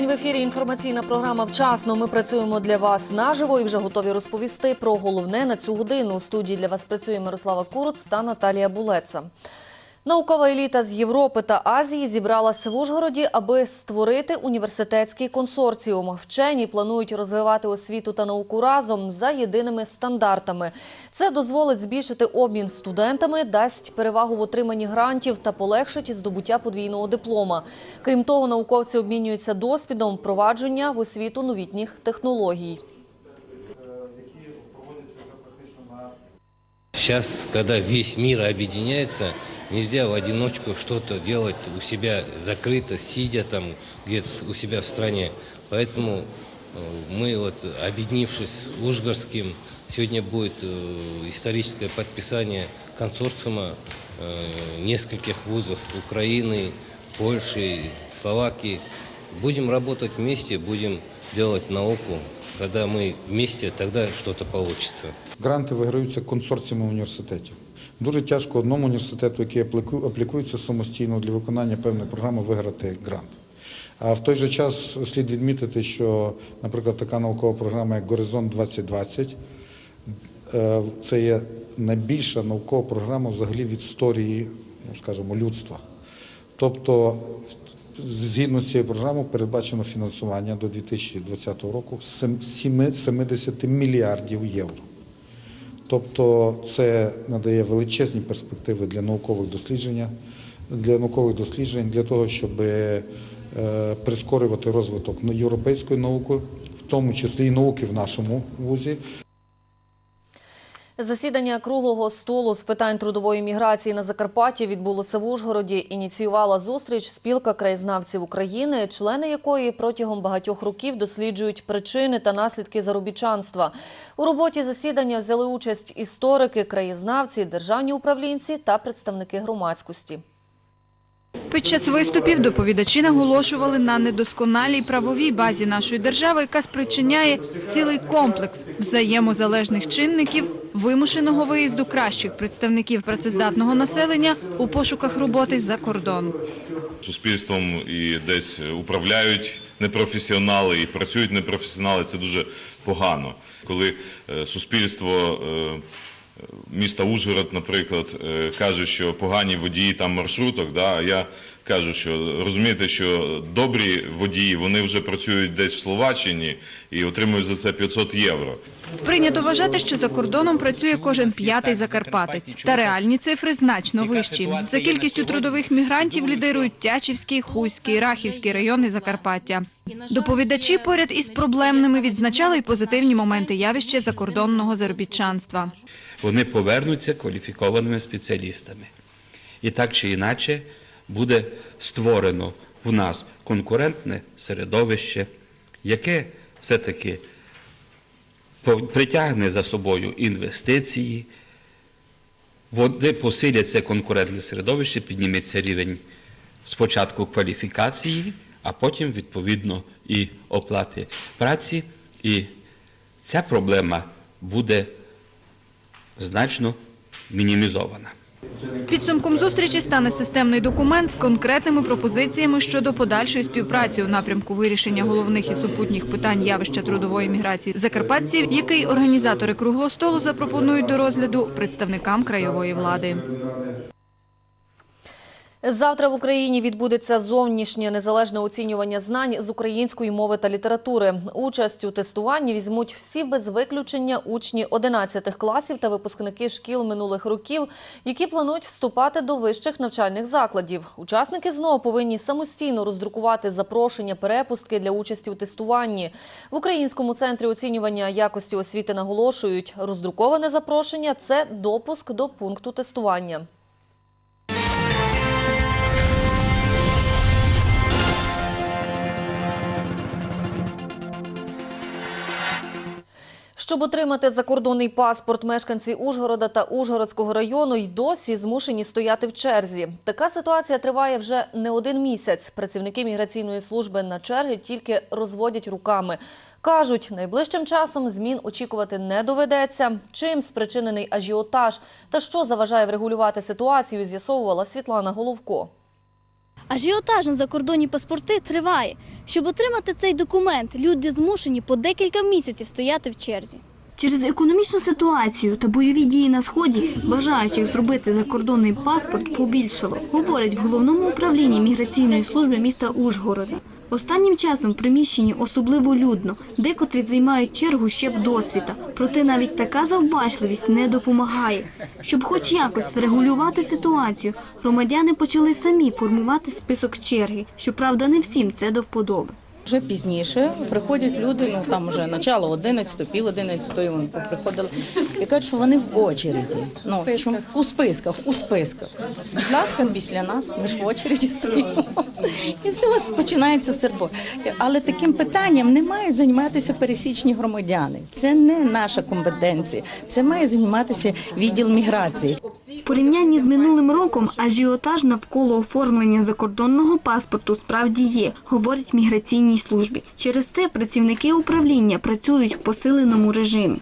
День в ефірі. Інформаційна програма вчасно. Ми працюємо для вас наживо і вже готові розповісти про головне на цю годину. У студії для вас працює Мирослава Куруц та Наталія Булеца. Наукова еліта з Європи та Азії зібралася в Ужгороді, аби створити університетський консорціум. Вчені планують розвивати освіту та науку разом за єдиними стандартами. Це дозволить збільшити обмін студентами, дасть перевагу в отриманні грантів та полегшить здобуття подвійного диплома. Крім того, науковці обмінюються досвідом впровадження в освіту новітніх технологій. Сейчас, когда весь мир объединяется, нельзя в одиночку что-то делать у себя закрыто, сидя там где-то у себя в стране. Поэтому э, мы, вот, объединившись с Ужгорским, сегодня будет э, историческое подписание консорциума э, нескольких вузов Украины, Польши, Словакии. Будем работать вместе, будем делать науку. Когда мы вместе, тогда что-то получится. Гранти виграються консорціумом університетів. Дуже тяжко одному університету, який аплікується самостійно для виконання певної програми, виграти грант. А в той же час слід відмітити, що, наприклад, така наукова програма, як Горизонт 2020, е, це є найбільша наукова програма взагалі в історії, ну, скажімо, людства. Тобто, згідно з цією програмою передбачено фінансування до 2020 року 70 мільярдів євро. Тобто це надає величезні перспективи для наукових досліджень, для наукових досліджень, для того, щоб е, прискорювати розвиток європейської науки, в тому числі і науки в нашому вузі. Засідання круглого столу з питань трудової міграції на Закарпатті відбулося в Ужгороді. Ініціювала зустріч спілка краєзнавців України, члени якої протягом багатьох років досліджують причини та наслідки заробітчанства. У роботі засідання взяли участь історики, краєзнавці, державні управлінці та представники громадськості. Під час виступів доповідачі наголошували на недосконалій правовій базі нашої держави, яка спричиняє цілий комплекс взаємозалежних чинників, вимушеного виїзду кращих представників працездатного населення у пошуках роботи за кордон. суспільством і десь управляють непрофесіонали і працюють непрофесіонали. Це дуже погано. Коли е, суспільство е, міста Ужгород, наприклад, е, каже, що погані водії там маршруток, да, а я кажу, що розумієте, що добрі водії вони вже працюють десь в Словаччині і отримують за це 500 євро. Прийнято вважати, що за кордоном працює кожен п'ятий закарпатець. Та реальні цифри значно вищі. За кількістю трудових мігрантів лідирують Тячівський, Хуський, Рахівський райони Закарпаття. Доповідачі поряд із проблемними відзначали й позитивні моменти явища закордонного заробітчанства. вони повернуться кваліфікованими спеціалістами. І так чи інакше буде створено в нас конкурентне середовище, яке все-таки притягне за собою інвестиції, вони посилять це конкурентне середовище, підніметься рівень спочатку кваліфікації, а потім, відповідно, і оплати праці. І ця проблема буде значно мінімізована. Підсумком зустрічі стане системний документ з конкретними пропозиціями щодо подальшої співпраці у напрямку вирішення головних і супутніх питань явища трудової міграції закарпатців, який організатори круглого столу запропонують до розгляду представникам краєвої влади. Завтра в Україні відбудеться зовнішнє незалежне оцінювання знань з української мови та літератури. Участь у тестуванні візьмуть всі без виключення учні 11 класів та випускники шкіл минулих років, які планують вступати до вищих навчальних закладів. Учасники знову повинні самостійно роздрукувати запрошення перепустки для участі у тестуванні. В Українському центрі оцінювання якості освіти наголошують, роздруковане запрошення – це допуск до пункту тестування. Щоб отримати закордонний паспорт, мешканці Ужгорода та Ужгородського району й досі змушені стояти в черзі. Така ситуація триває вже не один місяць. Працівники міграційної служби на черги тільки розводять руками. Кажуть, найближчим часом змін очікувати не доведеться. Чим спричинений ажіотаж та що заважає врегулювати ситуацію, з'ясовувала Світлана Головко. Ажіотаж на закордонні паспорти триває. Щоб отримати цей документ, люди змушені по декілька місяців стояти в черзі. Через економічну ситуацію та бойові дії на сході бажаючих зробити закордонний паспорт побільшало, говорять в головному управлінні міграційної служби міста Ужгорода. Останнім часом в приміщенні особливо людно, декотрі займають чергу ще в досвіта. Проте навіть така завбачливість не допомагає. Щоб хоч якось врегулювати ситуацію, громадяни почали самі формувати список черги. Щоправда, не всім це до вподоби. Вже пізніше приходять люди, ну там вже начало 11, пів 11, вони приходили і кажуть, що вони в очереді. Ну, що у списках, у списках. Будь ласка, після нас, ми ж в очереді стоїмо. І все ось починається сербо. Але таким питанням не мають займатися пересічні громадяни. Це не наша компетенція. Це має займатися відділ міграції. Порівнянні з минулим роком ажіотаж навколо оформлення закордонного паспорту справді є, говорять в міграційній службі. Через це працівники управління працюють в посиленому режимі.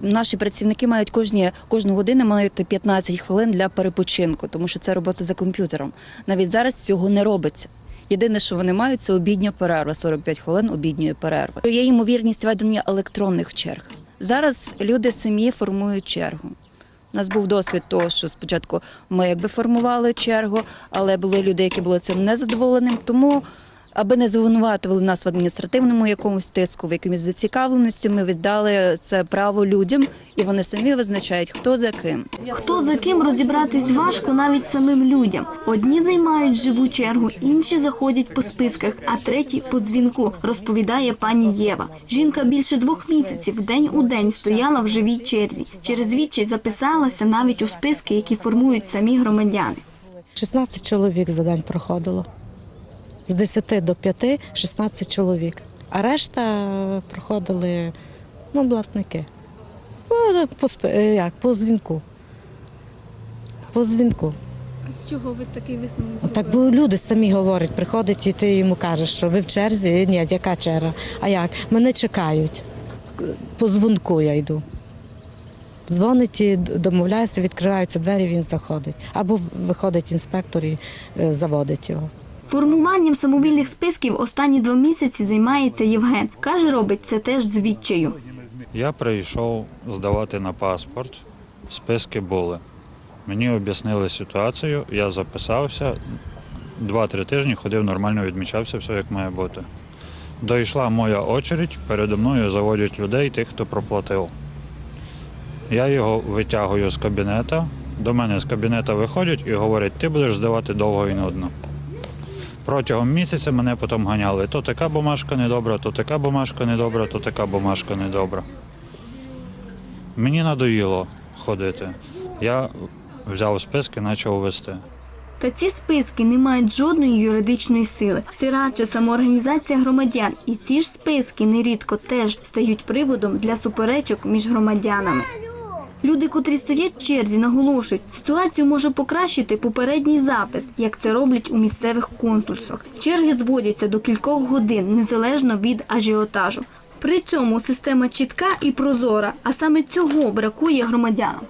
Наші працівники мають кожні кожну годину мають 15 хвилин для перепочинку, тому що це робота за комп'ютером. Навіть зараз цього не робиться. Єдине, що вони мають, це обідня перерва, 45 хвилин обідньої перерви. Є ймовірність ведення електронних черг. Зараз люди самі формують чергу. У нас був досвід того, що спочатку ми якби формували чергу, але були люди, які були цим незадоволеним. Тому, аби не звинуватували нас в адміністративному якомусь тиску, в якомусь зацікавленості, ми віддали це право людям, і вони самі визначають, хто за ким. Хто за ким розібратись важко навіть самим людям. Одні займають живу чергу, інші заходять по списках, а треті по дзвінку, розповідає пані Єва. Жінка більше двох місяців день у день стояла в живій черзі. Через відчай записалася навіть у списки, які формують самі громадяни. 16 чоловік за день проходило. З 10 до 5 – 16 чоловік. А решта проходили ну, блатники. Ну, по, спи- е, як, по дзвінку. По дзвінку. А з чого ви такий висновок? Так, бо люди самі говорять, приходять і ти йому кажеш, що ви в черзі. Ні, яка черга? А як? Мене чекають. По дзвонку я йду. Дзвонить, і домовляюся, відкриваються двері, він заходить. Або виходить інспектор і е, заводить його. Формуванням самовільних списків останні два місяці займається Євген. Каже, робить це теж з відчаю. Я прийшов здавати на паспорт, списки були. Мені об'яснили ситуацію, я записався, два-три тижні ходив нормально, відмічався, все як має бути. Дійшла моя очередь, передо мною заводять людей, тих, хто проплатив. Я його витягую з кабінета, до мене з кабінета виходять і говорять, ти будеш здавати довго і нудно. Протягом місяця мене потім ганяли. То така бумажка недобра, то така бумажка недобра, то така бумажка недобра. Мені надоїло ходити. Я взяв списки, почав вести. Та ці списки не мають жодної юридичної сили. Це радше самоорганізація громадян, і ці ж списки нерідко теж стають приводом для суперечок між громадянами. Люди, котрі стоять в черзі, наголошують, ситуацію може покращити попередній запис, як це роблять у місцевих консульствах. Черги зводяться до кількох годин, незалежно від ажіотажу. При цьому система чітка і прозора, а саме цього бракує громадянам.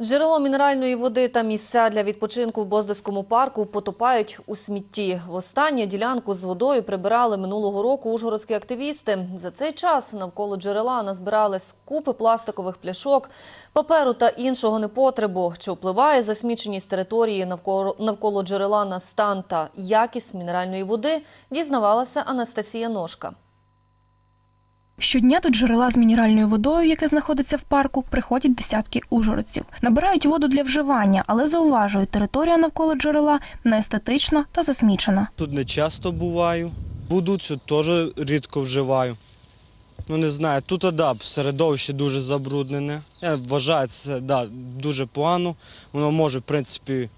Джерело мінеральної води та місця для відпочинку в Боздоському парку потопають у смітті. Востаннє ділянку з водою прибирали минулого року ужгородські активісти. За цей час навколо джерела назбирали купи пластикових пляшок, паперу та іншого непотребу. Чи впливає засміченість території навколо, навколо джерела на стан та якість мінеральної води, дізнавалася Анастасія Ножка. Щодня до джерела з мінеральною водою, яке знаходиться в парку, приходять десятки ужгородців. Набирають воду для вживання, але зауважують, територія навколо джерела неестетична та засмічена. Тут не часто буваю. Воду цю теж рідко вживаю. Ну не знаю, тут да, середовище дуже забруднене. Я вважаю це да, дуже погано. Воно може, в принципі,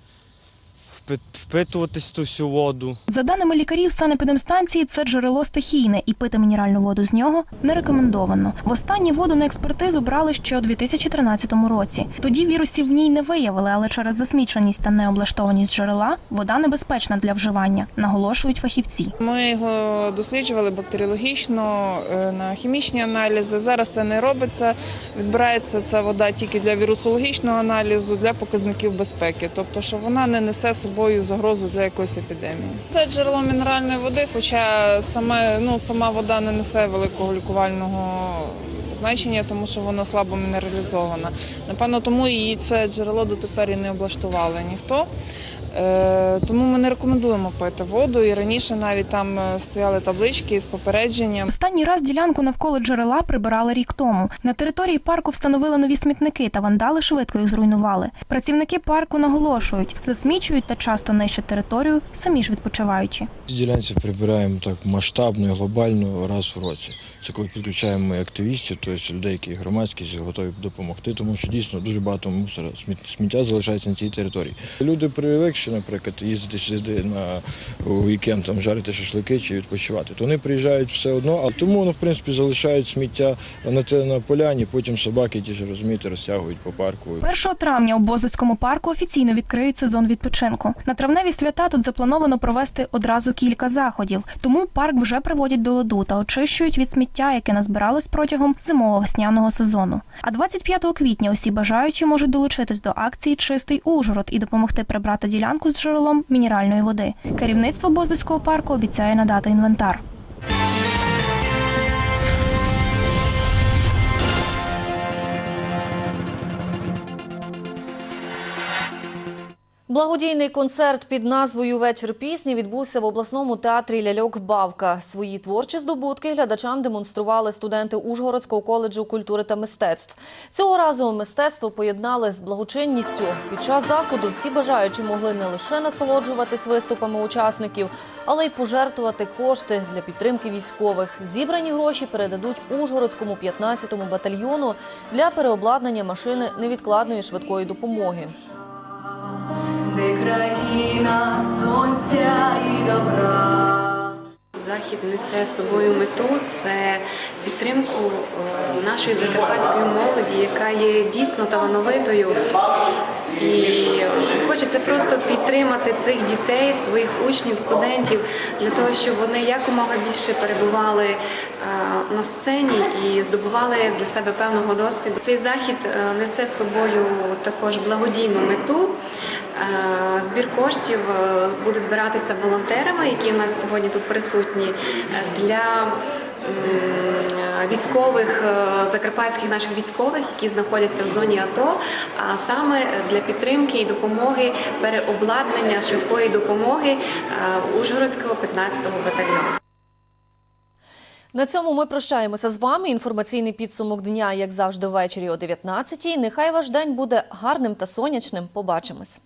впи- впитуватись ту всю воду. За даними лікарів санепідемстанції, це джерело стихійне, і пити мінеральну воду з нього не рекомендовано. Востаннє воду на експертизу брали ще у 2013 році. Тоді вірусів в ній не виявили, але через засміченість та необлаштованість джерела вода небезпечна для вживання, наголошують фахівці. Ми його досліджували бактеріологічно е, на хімічні аналізи. Зараз це не робиться. Відбирається ця вода тільки для вірусологічного аналізу, для показників безпеки, тобто, що вона не несе собою загрозу для якоїсь епідемії. Це джерело мінеральної води, хоча саме ну сама вода не несе великого лікувального. Значення, тому що вона слабо мінералізована. Напевно, тому її це джерело дотепер і не облаштували ніхто. Е, Тому ми не рекомендуємо пити воду. І раніше навіть там е, стояли таблички з попередженням. Останній раз ділянку навколо джерела прибирали рік тому. На території парку встановили нові смітники, та вандали швидко їх зруйнували. Працівники парку наголошують, засмічують та часто нищать територію, самі ж відпочиваючи. Ці ділянці прибираємо так масштабно і глобально раз в році. Це коли підключаємо ми активістів, тобто людей, які громадські готові допомогти, тому що дійсно дуже багато мусора, сміт- сміття залишається на цій території. Люди привикші, наприклад, їздити сюди на вікенд, там жарити шашлики чи відпочивати, то вони приїжджають все одно, а тому ну, в принципі залишають сміття на те на поляні, потім собаки ті ж розумієте, розтягують по парку. 1 травня у Боздицькому парку офіційно відкриють сезон відпочинку. На травневі свята тут заплановано провести одразу кілька заходів. Тому парк вже приводять до ладу та очищують від сміття, яке назбиралось протягом зимово-весняного сезону. А 25 квітня усі бажаючі можуть долучитись до акції Чистий Ужгород і допомогти прибрати ділянку з джерелом мінеральної води. Керівництво Боздицького парку обіцяє надати інвентар. Благодійний концерт під назвою Вечір пісні відбувся в обласному театрі Ляльок Бавка. Свої творчі здобутки глядачам демонстрували студенти Ужгородського коледжу культури та мистецтв. Цього разу мистецтво поєднали з благочинністю. Під час заходу всі бажаючі могли не лише насолоджуватись виступами учасників, але й пожертвувати кошти для підтримки військових. Зібрані гроші передадуть Ужгородському 15-му батальйону для переобладнання машини невідкладної швидкої допомоги. Де країна сонця і добра. Захід несе собою мету це підтримку е, нашої закарпатської молоді, яка є дійсно талановитою. І хочеться просто підтримати цих дітей, своїх учнів, студентів для того, щоб вони якомога більше перебували е, на сцені і здобували для себе певного досвіду. Цей захід е, несе з собою також благодійну мету. Е, Збір коштів буде збиратися волонтерами, які в нас сьогодні тут присутні, для військових е, закарпатських наших військових, які знаходяться в зоні АТО, а саме для підтримки і допомоги переобладнання швидкої допомоги е, Ужгородського 15-го батальйону. На цьому ми прощаємося з вами. Інформаційний підсумок дня, як завжди, ввечері о 19-й. Нехай ваш день буде гарним та сонячним. Побачимось.